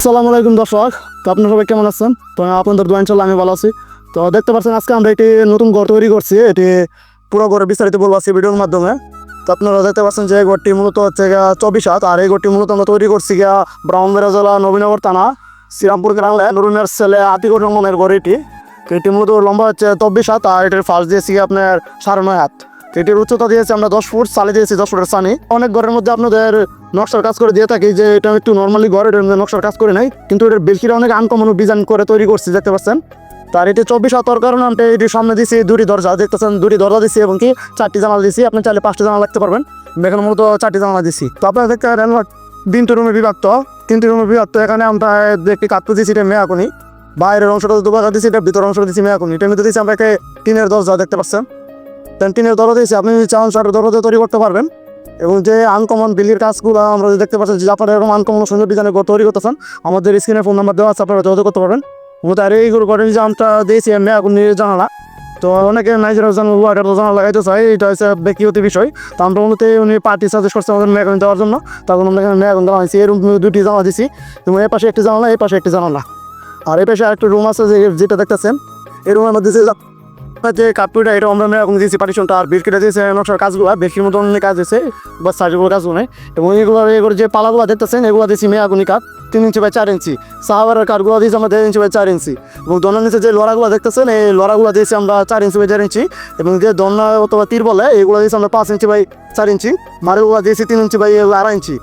আসসালামু আলাইকুম দর্শক। তো আপনারা সবাই কেমন আছেন? তো আপনাদের দোয়া ইনশাল্লাহ আমি ভালো আছি। তো দেখতে পাচ্ছেন, আজকে আমরা একটি নতুন ঘর তৈরি করছি। এটি পুরো ঘরে বিস্তারিত বলব আজকে ভিডিওর মাধ্যমে। তো আপনারা দেখতে পাচ্ছেন যে ঘরটি মূলত হচ্ছে গিয়া চব্বিশ হাত। আর এই ঘরটি মূলত আমরা তৈরি করছি গিয়া ব্রাহ্মণবেড়া জেলা নবীনগর থানা, শ্রীরামপুর গ্রামে নুরুনের ছেলে আতিকুর রহমানের ঘর এটি। এটি মূলত লম্বা হচ্ছে চব্বিশ হাত, আর এটির ফার্স্ট দিয়েছি আপনার সাড়ে নয় হাত। এটির উচ্চতা দিয়েছি আমরা দশ ফুট সালে দিয়েছি দশ ফুটের সানি অনেক ঘরের মধ্যে আপনাদের নকশার কাজ করে দিয়ে থাকি, যে এটা একটু নর্মালি ঘর, এটার মধ্যে নকশার কাজ করে নাই, কিন্তু এটার বেশিরা অনেক আনকমন ডিজাইন করে তৈরি করছি, দেখতে পাচ্ছেন। তার এটি চব্বিশ হাতর কারণ আমি এটি সামনে দিছি, দুটি দরজা, দেখতেছেন দুটি দরজা দিছি এবং কি চারটি জানালা দিছি, আপনি চাইলে পাঁচটি জানালা রাখতে পারবেন। এখানে মূলত চারটি জানালা দিছি। তো আপনারা দেখতে পারেন তিনটি রুমে বিভক্ত, তিনটি রুমে বিভক্ত, এখানে আমরা একটি কাটতে দিছি এটা মেয়াকুনি। বাইরের অংশটা দুবার দিছি, এটা ভিতরের অংশটা দিছি মেয়াকুনি। এটার মধ্যে দিছি আমরা একে টিনের দরজা, দেখতে পাচ্ছেন। দেন টিনের দরজা দিয়েছি, আপনি যদি চান চার দরজা তৈরি করতে পারবেন। এবং যে আনকমন বিলির কাজগুলো আমরা দেখতে পাচ্ছি যে আপনারা এরকম আনকমন সুন্দর ডিজাইনের ঘর তৈরি করতেছেন, আমাদের স্ক্রিনে ফোন নাম্বার দেওয়া আছে, আপনারা যোগাযোগ করতে পারবেন। মূলত আর এই ঘরের যে আমটা দিয়েছি আমি এখন জানালা তো অনেকে নাইজেরিয়া জানালা ওয়াটার জানা লাগাইতে চাই এটা হচ্ছে ব্যক্তিগত বিষয়। তো আমরা মূলত উনি পার্টি সাজেস্ট করছে আমাদের মেয়াগুন দেওয়ার জন্য। তখন আমরা এখানে মেয়াগুন দেওয়া হয়েছে। এরকম দুটি জানা দিছি। এবং এই পাশে একটি জানালা এই পাশে একটি জানালা আর এই পাশে আরেকটা রুম আছে যে যেটা দেখতেছেন, এই রুমের মধ্যে যে যে কাপড়টা এটা আমরা এরকম দিয়েছি পার্টিশনটা আর বিল দিয়েছে, নকশার কাজগুলো, বেশির মতন কাজ হয়েছে বা সার্জিগুলো কাজগুলো নেই। এবং এগুলো এগুলো যে পালাগুলো দেখতেছেন, এগুলো দিয়েছি মেয়াগুনি কাঠ, তিন ইঞ্চি বাই চার ইঞ্চি। সাহাবারের কাঠগুলো দিয়েছি আমরা দেড় ইঞ্চি বাই চার ইঞ্চি। এবং দোনার নিচে যে লড়াগুলো দেখতেছেন, এই লড়াগুলো দিয়েছি আমরা চার ইঞ্চি বাই চার ইঞ্চি। এবং যে দন্না অথবা তীর বলে, এগুলো দিয়েছি আমরা পাঁচ ইঞ্চি বাই চার ইঞ্চি। মারেগুলো দিয়েছি তিন ইঞ্চি বাই আড়াই ইঞ্চি।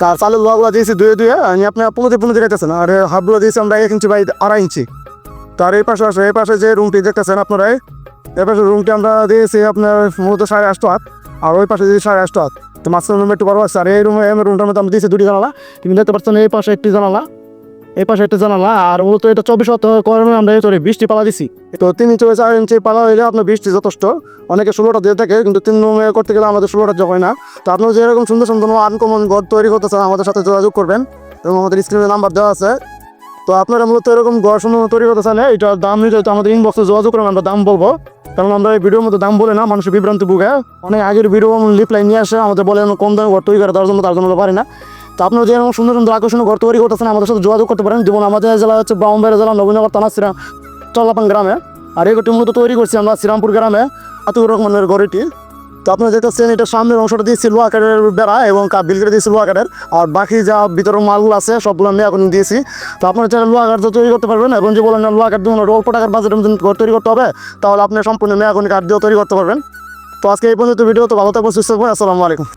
তার চালের লোহাগুলো দিয়েছি দুয়ে দুয়ে আমি আপনার পনেরো পনেরো দিয়েছেন আর হাফগুলো দিয়েছি আমরা এক ইঞ্চি বাই আড়াই ইঞ্চি। তার এই পাশে আসে, এই পাশে যে রুমটি দেখতেছেন আপনারা, এই পাশে রুমটি আমরা দিয়েছি আপনার মূলত সাড়ে আটশো হাত, আর ওই পাশে দিয়েছি সাড়ে আটশো হাত। তো মাঝখানে রুমে একটু বড় আছে, আর এই রুমে রুমটার মধ্যে আমরা দিয়েছি দুটি জানালা। তুমি দেখতে পাচ্ছেন এই পাশে একটি জানালা, এই পাশে একটা জানালা, আর মূলত এটা চব্বিশ কারণে আমরা এই বৃষ্টি পালা দিছি। তো তিন ইঞ্চি চার ইঞ্চি পালা হইলে আপনার বৃষ্টি যথেষ্ট, অনেকে ষোলোটা দিয়ে থাকে, কিন্তু তিন রুমে করতে গেলে আমাদের ষোলোটা যোগ হয় না। তো আপনারা যেরকম সুন্দর সুন্দর আনকমন ঘর তৈরি করতে চান, আমাদের সাথে যোগাযোগ করবেন, এবং আমাদের স্ক্রিনে নাম্বার দেওয়া আছে। তো আপনারা মূলত এরকম সুন্দর তৈরি করতে চান এটার দাম নিতে আমাদের ইনবক্সে যোগাযোগ করেন, আমরা দাম বলব। কারণ আমরা এই ভিডিওর মধ্যে দাম বলে না, মানুষের বিভ্রান্তি ভুগে অনেক আগের ভিডিও লিপলাইন নিয়ে আসে, আমাদের বলে কম দামে ঘর তৈরি করে, তার জন্য তার জন্য পারি না। তো আপনারা যে এরকম সুন্দর সুন্দর আকর্ষণীয় ঘর তৈরি করতেছেন আমাদের সাথে যোগাযোগ করতে পারেন। যেমন আমাদের জেলা হচ্ছে ব্রাহ্মণবাড়ি জেলা, নবীনগর থানা, শ্রীরাম চল্লাপান গ্রামে। আর এই ঘরটি মূলত তৈরি করছি আমরা শ্রীরামপুর গ্রামে। আতিকুর রহমানের ঘরটি। তো আপনারা দেখতেছেন এটা সামনের অংশটা দিয়েছি লোহা কাঠের বেড়া এবং বিল করে দিয়েছি কাঠের। আর বাকি যা ভিতরের মালগুলো আছে, সবগুলো আমি এখন দিয়েছি। তো আপনারা চাইলে লোহা কাঠ তৈরি করতে পারবেন। এবং যে বলেন লোহা কাঠ দিয়ে অল্প টাকার বাজেটের মধ্যে ঘর তৈরি করতে হবে, তাহলে আপনি সম্পূর্ণ মেয়াগুনি কাঠ দিয়েও তৈরি করতে পারবেন। তো আজকে এই পর্যন্ত ভিডিও, তো ভালো থাকবেন, সুস্থ থাকবেন, আসসালামু আলাইকুম।